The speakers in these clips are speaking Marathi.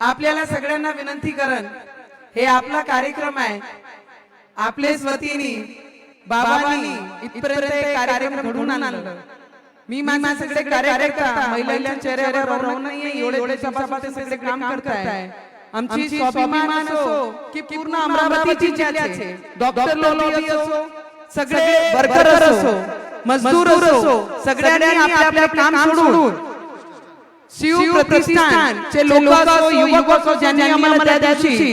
आपल्याला सगळ्यांना विनंती करन हे आपला कार्यक्रम आहे. आपलेच वतीने बाबांनी इथपर्यंत कार्यक्रम घडवून आणलं. मी माझे सगळे कार्यकर्ता महिलांच्या चेहऱ्यावर रौनक नाही एवढे एवढे सगळे काम करताय. आमची स्वाभिमान असो की पूर्ण जिल्ह्याचे. डॉक्टर असो सगळे वर्कर असो मजदूर असो सगळ्यांनी आपले आपले काम सोडून शिव प्रतिष्ठान चे लोक असो युवक असो ज्यांनी आम्हाला त्या दिवशी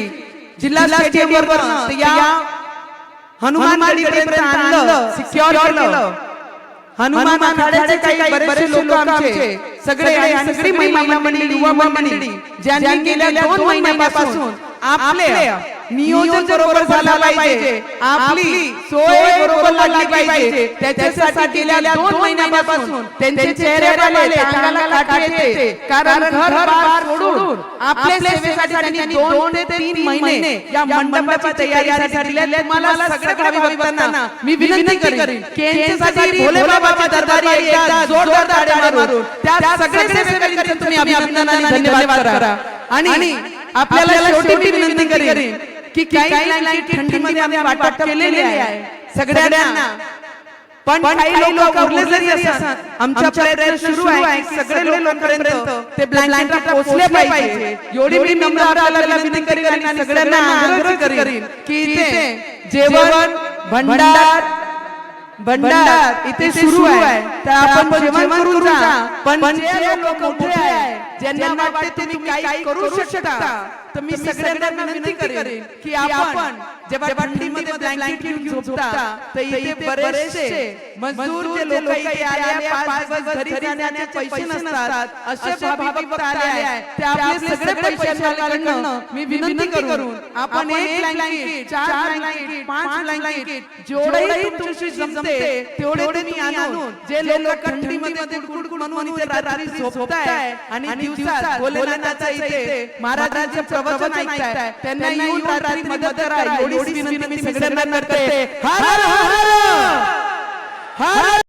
जिल्हा स्टेडियम वर या हनुमान गडीपर्यंत आणलं सिक्युअर केलं. हनुमान आखाड्याचे काही बरेचसे लोक आमचे सगळे सगळी महिला मंडळी युवा मंडळी ज्यांनी गेल्या दोन महिन्यापासून आपले नियोजन बरोबर झाला पाहिजे. आपली सोय बरोबर लागली पाहिजे. त्याच्यासाठी गेल्या दोन महिन्यापासून त्यांचे काटे येते. कारण घर बार सोडून आपल्या सेवेसाठी त्यांनी दोन ते तीन महिने या मंडपाची तयारीसाठी दिल्या तुम्हाला सगळ्या भावी भक्तांना मी विनंती करेन. की यांच्यासाठी भोले बाबाच्या दरबारी एकदा जोरदार टाळ्या मारून. त्या सगळ्या सेवेकरींचे तुम्ही अभिनंदन आणि धन्यवाद करा. आणि आपल्याला शेवटी विनंती करेन की काही काही थंडीमध्ये आम्ही वाटप केलेले आहे. सगळ्यांना. पण काही लोक उरले जरी असतात आमच्या प्रयत्न सुरू आहे सगळे लोकांपर्यंत ते ब्लँकेट पोहोचले पाहिजे. एवढी मी नम्र आपल्याला विनंती करीन आणि सगळ्यांना आग्रह करीन की इथे जेवण भंडार भंडार इथे सुरू आहे. तर आपण जेवण करून जा. पण जे लोक मोठे आहे ज्यांना वाटते तुम्ही काही करू शकता. तर मी सगळ्यांना विनंती करेन की आपण जेव्हा थंडीमध्ये ब्लँकेट घेऊन झोपता तर इथे बरेचसे मजदूर जे लोक इथे आले पाच दिवस घरी जाण्याचे पैसे नसतात असे भावी भक्त आले आहे? ते आपले सगळे पैशांकडनं मी विनंती करून आपण एक ब्लँकेट चार ब्लँकेट पाच ब्लँकेट जेवढेही तुमची जमते तेवढे तुम्ही आणून जे लोक थंडीमध्ये गुडगुड म्हणून इथे रात्री झोपताय आणि दिवसात भोलेनाथाचा इथे महाराजांचे प्रवचन ऐकताय त्यांना येऊन रात्री मदत करा एवढीच विनंती मी सगळ्यांना करते. हर! हर हर!